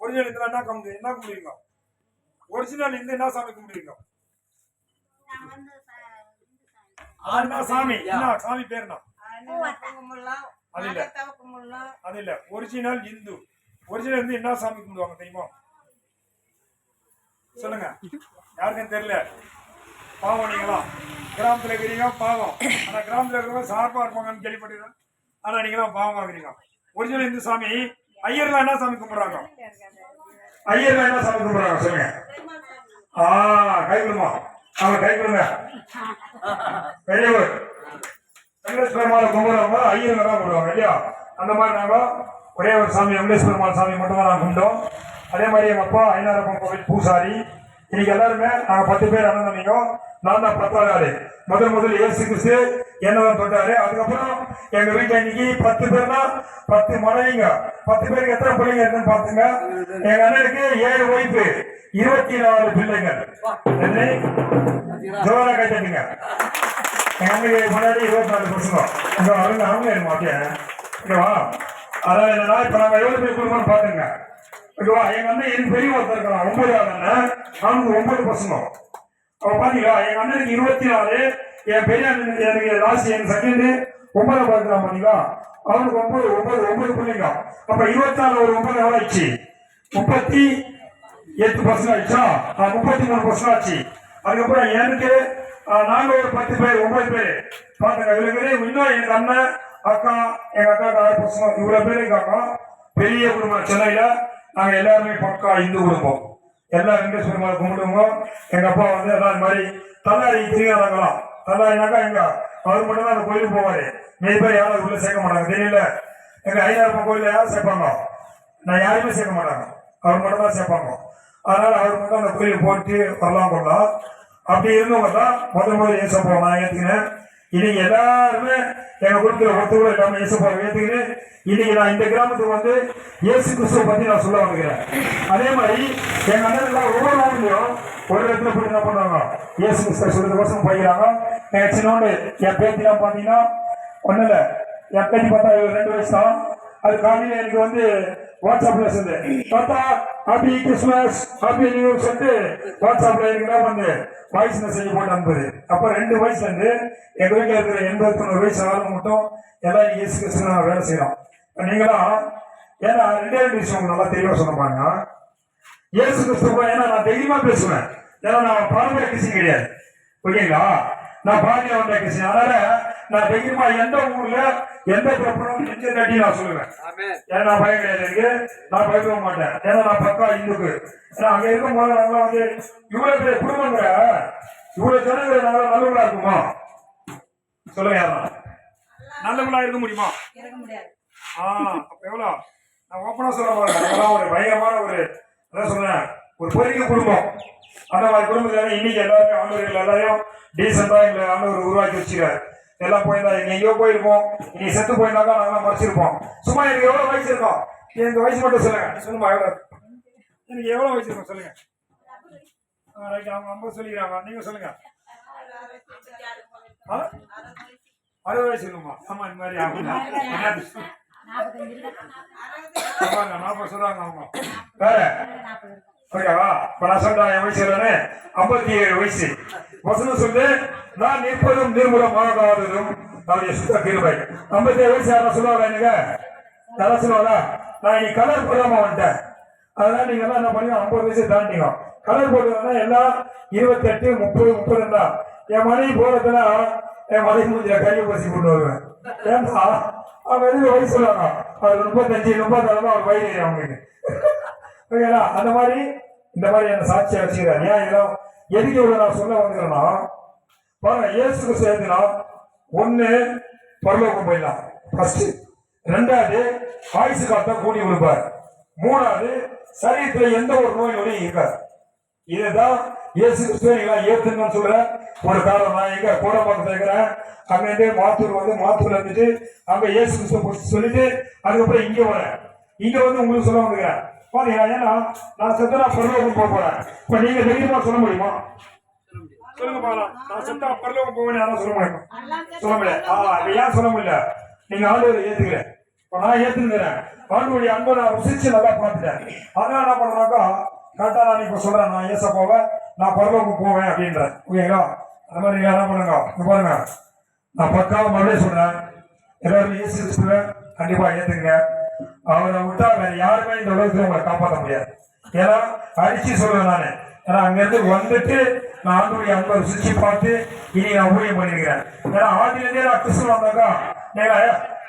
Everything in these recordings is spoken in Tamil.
ஒரிஜினல் இதுல என்ன கும்பிடு என்ன கும்பிடுவீங்க ஒரிஜினல் இந்த என்ன சாமி கும்பிடுவீங்க என்ன சாமி. என்ன? சாமி. பேர் என்ன அது இல்ல. அது இல்ல. ஒரிஜினல் இந்து. ஒரிஜினல் இந்து என்ன சாமி கும்பிடுவாங்க தெரியுமா? சொல்லுங்க. யாருக்கும் தெரியல. பாவம் நீங்களா? கிராமத்துல இருக்கிறீங்க பாவம். ஆனா கிராமத்துல இருக்கிறவங்க சார்பா இருப்பாங்கன்னு கேள்விப்பட்டிருக்கேன். ஆனா நீங்களாம் பாவமா இருக்கிறீங்க. ஒரிஜினல் இந்து சாமி. ஐயர்ல என்ன சாமி கும்பிடுறாங்க? ஐயர்ல என்ன சாமி கும்பிடுறாங்க சொல்லுங்க. ஆ கை கொடுமா அவங்க கை கொடுங்க பெரியவர். வெங்கடேஸ்வர பெருமாள் கும்பிடுறவங்க ஐயர்ல தான் கும்பிடுவாங்க இல்லையா? அந்த மாதிரி நாங்க ஒரே ஒரு சாமி வெங்கடேஸ்வர பெருமாள் சாமி மட்டும் தான் நாங்கள் கும்பிட்டோம். அதே மாதிரி எங்க அப்பா ஐநாரப்பன் கோவில் பூசாரி இன்னைக்கு எல்லாருமே நாங்க பத்து பேர் அண்ணன் தம்பிங்க. நான் தான் பத்தாவது முதல் முதல் இயேசு கிறிஸ்து என்னதான் தொட்டாரு. அதுக்கப்புறம் எங்க வீட்டுல இன்னைக்கு பத்து பேர்னா பத்து மனைவிங்க. பத்து பேருக்கு எத்தனை பிள்ளைங்க இருக்குன்னு பாத்துங்க எங்க அண்ணனுக்கு ஏழு ஒய்ஃபு இருபத்தி நாலு பிள்ளைங்க. என்ன? ஜோரா கைத்தட்டுங்க எங்க அண்ணனுக்கு முன்னாடி இருபத்தி நாலு பசங்க. இங்க அவங்க அவங்க மாட்டேன் அப்படியே. ஓகேவா அதான் என்னன்னா இப்ப நாங்க எவ்வளவு பேர் கொடுக்கணும்னு பாத்துங்க ஓகேவா எங்க அண்ணன் என் பெரிய ஒருத்தர் இருக்கிறான் ஒன்பதாவது அண்ணன். அவனுக்கு ஒன்பது பசங்க. அவன் பாத்தீங்களா எங்க அண்ணனுக்கு இருபத்தி நாலு என் பெரிய அண்ணனுக்கு எனக்கு லாஸ்ட் என் செகண்ட் ஒன்பது பார்க்கலாம் பாத்தீங்களா? அவனுக்கு ஒன்பது ஒன்பது ஒன்பது பிள்ளைங்க. அப்ப இருபத்தி நாலு ஒரு ஒன்பது எவ்வளவு ஆயிடுச்சு. முப்பத்தி எட்டு பர்சன்ட் ஆயிடுச்சா? ஆ, முப்பத்தி மூணு பர்சன்ட் ஆச்சு. அதுக்கப்புறம் எனக்கு ஆ, நாங்க ஒரு பத்து பேர் ஒன்பது பேர். பாத்துங்க இவ்வளவு பேரு இன்னும் எங்க அண்ணன் அக்கா எங்க அக்கா ஆறு பசங்க. இவ்வளவு பேர் இருக்காங்க பெரிய குடும்பம் சென்னையில. நாங்க எல்லாருமே பக்கா இந்து குடும்பம். எல்லா வெங்கடேஸ்வர பெருமாள் கும்பிடுவோம். எங்க அப்பா வந்து எல்லாம் மாதிரி தள்ளாரி திருவிழாங்களாம் தள்ளாரினாக்கா எங்க? அவர் மட்டும் தான் அந்த கோயிலுக்கு போவாரு. மீதி யாரும் உள்ள சேர்க்க மாட்டாங்க. தெரியல. எங்க ஐயாயிரம் கோயிலில் யாரும் சேர்ப்பாங்க? நான் யாருமே சேர்க்க மாட்டாங்க. அவர் மட்டும் தான் சேர்ப்பாங்க. அதனால அவர் மட்டும் அந்த கோயிலுக்கு போட்டு வரலாம் கொள்ளலாம் அப்படி இருந்தவங்க தான் முதல் முதல் ஏசப்பா நான் ஏற்றுக்கினேன் இன்னைக்கு எல்லாருமே எங்க குடும்பத்தில் ஒத்துக்கூட கூட இல்லாம ஏசப்பா ஏத்துக்கினேன் இன்னைக்கு நான் இந்த கிராமத்துக்கு வந்து இயேசு கிறிஸ்துவ பத்தி நான் சொல்ல வந்துக்கிறேன் அதே மாதிரி எங்க அண்ணன் ஒவ்வொரு ஊர்லயும் ஒரு இடத்துல போய் என்ன பண்ணுவாங்க? இயேசு கிறிஸ்துவ சொல்றது வருஷம் போய்க்கிறாங்க எங்க சின்னோண்டு என் பேத்திலாம் பாத்தீங்கன்னா ஒண்ணு இல்ல என் பேத்தி பார்த்தா ரெண்டு வயசு தான். அது காலையில எனக்கு வந்து வாட்ஸ்அப்ல சொல்லு தாத்தா ஹாப்பி கிறிஸ்மஸ் ஹாப்பி நியூ சொல்லிட்டு வாட்ஸ்அப்ல எனக்கு வந்து வாய்ஸ் மெசேஜ் போட்டு அனுப்புது. அப்ப ரெண்டு வயசுல இருந்து எங்க வீட்டுல இருக்கிற எண்பத்தி வயசு ஆளுங்க மட்டும் எல்லாம் இயேசு கிறிஸ்து நான் வேலை செய்யறோம் நீங்களாம் ஏன்னா ரெண்டே ரெண்டு விஷயம் நல்லா தெளிவா சொன்ன இயேசு கிறிஸ்துவ ஏன்னா நான் தைரியமா பேசுவேன். ஏன்னா நான் பாரம்பரிய கிறிஸ்டின் கிடையாது. ஓகேங்களா? நான் பாரதிய வந்த கிறிஸ்டின் அதனால நான் தைரியமா எந்த ஊர்ல எந்த பிரபலம் நெஞ்ச தட்டி நான் சொல்லுவேன். ஏன்னா நான் பயம் கிடையாது எனக்கு. நான் பயப்பட மாட்டேன். ஏன்னா நான் பக்கா இந்துக்கு. ஏன்னா அங்க இருக்கும் போது நாங்களாம் வந்து இவ்வளவு பெரிய குடும்பங்கிற இவ்வளவு ஜனங்கள் நாங்க நல்லவங்களா இருக்குமா? சொல்லுங்க யாரா நல்லவங்களா இருக்க முடியுமா? ஆ அப்ப எவ்வளவு நான் ஓப்பனா சொல்ல மாட்டேன் அதெல்லாம் ஒரு பயங்கரமான ஒரு அதான் சொல்றேன். ஒரு பெரிய குடும்பம். அந்த மாதிரி குடும்பத்துல இன்னைக்கு எல்லாருமே ஆண்டவர்கள் எல்லாரையும் டீசெண்டா எங்களை ஆண்டவர் உருவாக்கி வச்சுக்காரு எல்லாம் போயிருந்தா எங்க எங்கேயோ போயிருப்போம். நீ செத்து போயிருந்தாக்கா நாங்களாம் மறைச்சிருப்போம். சும்மா எனக்கு எவ்வளவு வயசு இருக்கும்? எனக்கு வயசு மட்டும் சொல்லுங்க. சொல்லுமா எவ்வளவு? எனக்கு எவ்வளவு வயசு இருக்கும் சொல்லுங்க. ரைட் அவங்க ஐம்பது சொல்லிக்கிறாங்க. நீங்க சொல்லுங்க? அறுபது வயசு இருக்குமா? ஆமா இந்த மாதிரி ஆகுமா ஆமாங்க நாற்பது சொல்றாங்க அவங்க. வேற? ஓகேவா? இப்ப நான் சொல்றேன் என் வயசு. என்னன்னு ஐம்பத்தி ஏழு வயசு வசனம் சொல்லு நான் நிற்பதும் நிர்மூலமாகாததும் அவருடைய சுத்த கிருபை. ஐம்பத்தி ஏழு வயசு யாரா சொல்லுவாங்க எனக்கு யாரா சொல்லுவாங்களா? நான் இன்னைக்கு கலர் போடாம வந்துட்டேன். அதனால நீங்க எல்லாம் என்ன பண்ணீங்க ஐம்பது வயசு தாண்டிங்க கலர் போடுறதுனா எல்லாம் இருபத்தி எட்டு முப்பது முப்பது தான். என் மனைவி போறதுல என் மனைவி முடிஞ்ச கையை பசி கொண்டு வருவேன். ஏன்னா அவங்க எதுவும் வயசு சொல்லுவாங்க அது முப்பத்தஞ்சு முப்பத்தாறு அவர் வயது அவங்களுக்கு. ஓகேங்களா அந்த மாதிரி இந்த மாதிரி என்ன சாட்சியா வச்சுக்கிறார் ஏன் இதெல்லாம் எதுக்கு இவ்வளவு நான் சொல்ல வந்துக்கிறேன்னா பாருங்க இயேசுக்கு சேர்த்துனா ஒண்ணு பரலோகம் போயிடலாம். ஃபர்ஸ்ட் ரெண்டாவது ஆயுசு காத்தா கூடி கொடுப்பார். மூணாவது சரீரத்துல எந்த ஒரு நோய் நொடியும் இருக்காது. இதுதான் இயேசு கிறிஸ்துவ நீங்க ஏத்துங்கன்னு சொல்ற ஒரு காரணம். நான் எங்க கோடம்பாக்கம் இருக்கிறேன். அங்க இருந்து மாத்தூர் வந்து மாத்தூர்ல இருந்துட்டு அங்க இயேசு கிறிஸ்துவ சொல்லிட்டு அதுக்கப்புறம் இங்க வரேன். இங்க வந்து உங்களுக்கு சொல்ல வந்துக்கிறேன் பாருங்க ஏன்னா நான் செத்தனா பரலோகம் போக போறேன். இப்ப நீங்க தைரியமா சொல்ல முடியுமா? சொல்லுங்க பாக்கலாம் நான் செத்தா பரலோகம் போவேன் யாரும் சொல்ல முடியுமா? சொல்ல முடியல. ஆ ஏன் சொல்ல முடியல? நீங்க ஆண்டவரை ஏத்துக்கல இப்ப நான் ஏத்துக்கிறேன். ஆண்டுடைய அன்பை நான் ருசிச்சு நல்லா பார்த்துட்டேன். அதனால என்ன பண்றாக்கா கரெக்டா நான் இப்ப சொல்றேன். நான் ஏச போவேன் நான் பரலோகம் போவேன் அப்படின்றேன். ஓகேங்களா? அந்த மாதிரி நீங்க என்ன பண்ணுங்க? இங்க பாருங்க. நான் பக்காவா மறுபடியும் சொல்றேன். எல்லாரும் இயேசு கிறிஸ்துவ கண்டிப்பா ஏத்துங்க. அவரை விட்டா வேற யாருமே இந்த உலகத்துல உங்களை காப்பாற்ற முடியாது. ஏன்னா அடிச்சு சொல்றேன் நானு. ஏன்னா அங்கேருந்து வந்துட்டு நான் ஆண்டுடைய அன்பை ருசிச்சு பார்த்து இனி நான் ஊழியம் பண்ணிருக்கிறேன் ஏன்னா ஆதியிலேருந்தே நான் கிறிஸ்துவ வந்தாக்கா நீங்க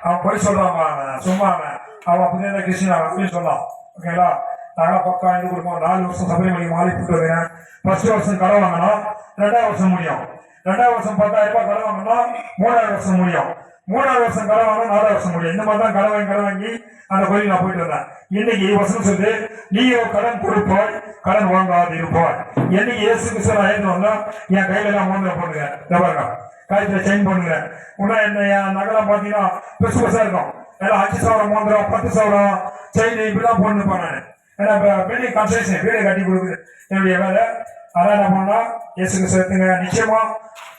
அவன் போய் சொல்றான் அவன் சும்மா அவன். அவன் அப்படிதான் கிருஷ்ணன் அவன் அப்படின்னு சொல்லலாம் ஓகேங்களா? நாங்களாம் பக்கம் இருந்து கொடுப்போம். நாலு வருஷம் சபரிமலை மாலை போட்டு வருவேன் ஃபர்ஸ்ட் வருஷம் கடை வாங்கினோம். ரெண்டாவது வருஷம் முடியும். ரெண்டாவது வருஷம் பத்தாயிரம் ரூபாய் கடை வாங்கினோம். மூணாவது வருஷம் முடியும். மூணாவது வருஷம் கடன் வாங்க நாலாவது வருஷம் முடியும். இந்த மாதிரி தான் கடை வாங்கி கடை வாங்கி அந்த கோயில் நான் போயிட்டு வந்தேன். இன்னைக்கு வசனம் சொல்லு நீயோ கடன் கொடுப்பாய் கடன் வாங்காது இருப்பாய் என்னைக்கு இயேசு கிருஷ்ணன் நான் வந்தா என் கையில எல்லாம் மோதிரம் பண்ணுங்க இந்த பாருங்க. செயின் பண்ணுங்க உடனே என்ன என் நகரம் பார்த்தீங்கன்னா பெருசு பெருசா இருக்கும். எல்லாம் அஞ்சு சவரம் மோதிரம் பத்து சவரம் செயின் இப்படிலாம் போட்டு நான் ஏன்னா பெரிய கன்ஸ்ட்ரக்ஷன் வீடு கட்டி கொடுக்குது. என்னுடைய வேலை. அதான் என்ன பண்ணா இயேசுக்கு சேர்த்துங்க நிச்சயமா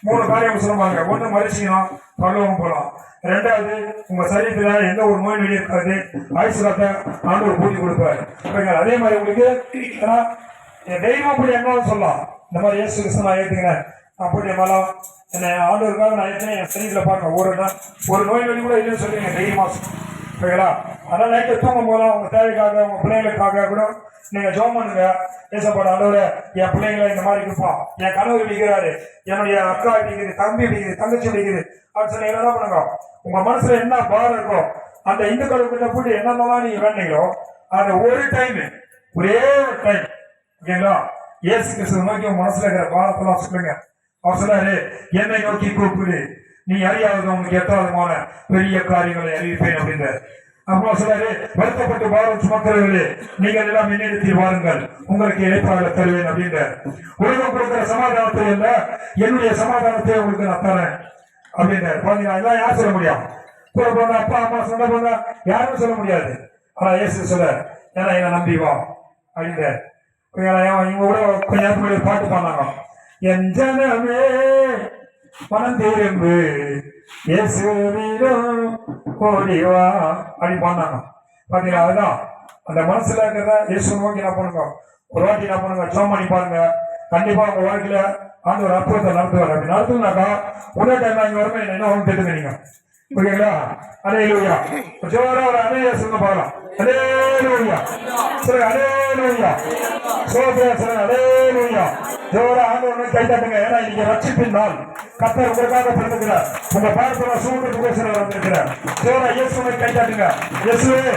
மூணு காரியம் சொல்லுவாங்க. ஒன்று மறுசீனம் பல்லவம் போகலாம் ரெண்டாவது உங்க சரீரத்துல எந்த ஒரு நோய் நொடி இருக்காது. ஆயுசுலத்தை ஆண்டவர் பூஜை கொடுப்பாரு. அதே மாதிரி உங்களுக்கு தெய்வம் அப்படி என்ன சொல்லலாம். இந்த மாதிரி இயேசு கிறிஸ்து நான் ஏத்துக்கிறேன். அப்படி மலம் என்னை ஆண்டவருக்காக நான் ஏற்றினேன் என் சரீரத்தில் பாருங்க ஒரு நாள் ஒரு நோய் நொடி கூட இல்லைன்னு சொல்லுங்க தெய்வமா ஓகேங்களா அதனால நைட்டு தூங்கும் போதும் உங்க தேவைக்காக உங்க பிள்ளைகளுக்காக கூட நீங்க ஜோம் பண்ணுங்க. பேசப்பட ஆண்டவரே என் பிள்ளைங்களை இந்த மாதிரி இருப்பான் என் கணவர் விடுகிறாரு என்னுடைய அக்கா விடுகிறது தம்பி விடுகிறது தங்கச்சி விடுகிறது அப்படின்னு சொல்லி என்ன பண்ணுங்க? உங்க மனசுல என்ன பாரம் இருக்கோ அந்த இந்துக்கள் கிட்ட போட்டு என்னென்னலாம் நீங்க வேண்டீங்களோ அந்த ஒரு டைம் ஒரே ஒரு டைம் ஓகேங்களா இயேசு கிறிஸ்துவ நோக்கி உங்க மனசுல இருக்கிற பாரத்தெல்லாம் சொல்லுங்க. அவர் சொன்னாரு என்னை நோக்கி கூப்பிடு. நீ அறியாதது உனக்கு எத்தாதமான பெரிய காரியங்களை அறிவிப்பேன் அப்படின்னு அப்புறம் சொன்னாரு வருத்தப்பட்டு பாரம் சுமக்கிறவர்களே நீங்கள் எல்லாம் என்னிடத்தில் வாருங்கள். உங்களுக்கு இழைப்பாக தருவேன் அப்படின்ற உலகம் கொடுக்கிற சமாதானத்தை இல்ல என்னுடைய சமாதானத்தை உங்களுக்கு நான் தரேன் அப்படின்றார் பாத்தீங்களா இதெல்லாம் யார் சொல்ல முடியும்? கூட போன அப்பா அம்மா சொன்ன போனா யாரும் சொல்ல முடியாது. ஆனா ஏசு சொல்ல ஏன்னா என்ன நம்பி வா. அப்படின்றார் இவங்க கூட கொஞ்சம் பாட்டு பாடினாங்க. என் ஜனமே மனம் திரும்பு ஓடி வா. அப்படி பாண்டாங்க பாத்தீங்களா? அதுதான். அந்த மனசுல இருக்கிறத இயேசு நோக்கி என்ன பண்ணுங்க? ஒரு வாட்டி என்ன பண்ணுங்க? ஜோம் பண்ணி பாருங்க. கண்டிப்பா உங்க வாழ்க்கையில ஆண்டு ஒரு அற்புதத்தை நடத்துவார். அப்படி நடத்துனாக்கா டைம் இங்க வருமே என்ன ஒன்று தெரிஞ்சுங்க நீங்க ஓகேங்களா அலே லூயா ஜோரா ஒரு அலே சொல்லுங்க பார்க்கலாம் அலே லூயா சொல்லுங்க அலே லூயா சொல்லுங்க அலே லூயா ஜோரா ஆண்டு ஒன்று கை தட்டுங்க. ஏன்னா இன்னைக்கு ரட்சிப்பின் நாள். கத்தர் உங்களுக்காக பிறந்துக்கிறார் உங்க பார்ப்பன சூழ்நிலை பேசுகிற வந்திருக்கிறார். ஜோரா இயேசுவை கை தட்டுங்க இயேசுவே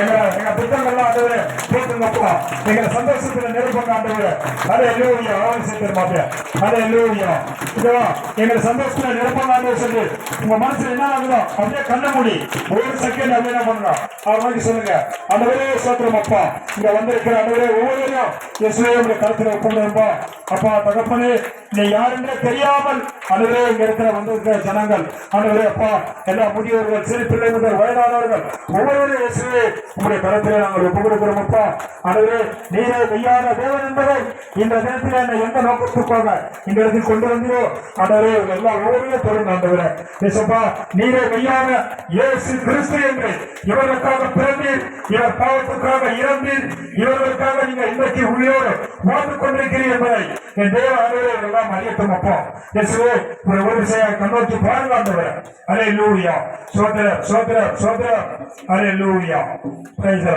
எங்க எங்க புத்தகங்கள்லாம் ஆண்டவரே போட்டுங்கப்பா எங்களை சந்தோஷத்துல நெருப்பங்க ஆண்டவரே. அலே லூயா அவன் சேர்த்து மாப்பியா அலே லூயா இதுவா எங்களை சந்தோஷத்துல நிரப்பங்க ஆண்டவர் சொல்லி உங்க மனசுல என்ன ஆகுதோ அப்படியே கண்ண மூடி ஒரு செகண்ட் அப்படியே என்ன பண்ணலாம் அவர் மாதிரி சொல்லுங்க. ஆண்டவரே சோத்திரம் அப்பா. இங்க வந்திருக்கிற ஆண்டவரே ஒவ்வொருவரையும் இயேசுவே உங்க கருத்துல ஒப்புடும்பா அப்பா. தகப்பனே நீ யாருன்றே தெரியாமல் ஆண்டவரே இங்க இருக்கிற வந்திருக்கிற ஜனங்கள் ஆண்டவரே அப்பா எல்லா முதியோர்கள் சிறு பிள்ளைகள் முதல் வயதானவர்கள் ஒவ்வொருவரும் இயேசுவே உங்களுடைய கருத்திலே நாங்கள் ஒப்பு கொடுக்கிறோம் அப்பா. ஆண்டவரே நீரே மெய்யான தேவன் என்பதை இந்த தினத்தில் என்னை எந்த நோக்கத்துக்காக இந்த இடத்தில் கொண்டு வந்தீரோ ஆண்டவரே எல்லா ஒவ்வொருவரையும் தொடர்ந்து ஆண்டவரே. நீரே மெய்யான இயேசு கிறிஸ்து என்று இவருக்காக பிறந்தீர். இவர் பாவத்துக்காக இறந்து இவர்களுக்காக நீங்க இன்றைக்கு உள்ளோடு வாழ்ந்து கொண்டிருக்கிறீர்கள் என்பதை என் தேவ ஆண்டவரே எல்லாம் அறியட்டும் அப்போ. இயேசுவே ஒரு ஒரு செய்ய கண்ணோக்கி பாருங்க அரே அலே லூயா சோதர சோதர சோதர அரே லூயா பிரைஸ்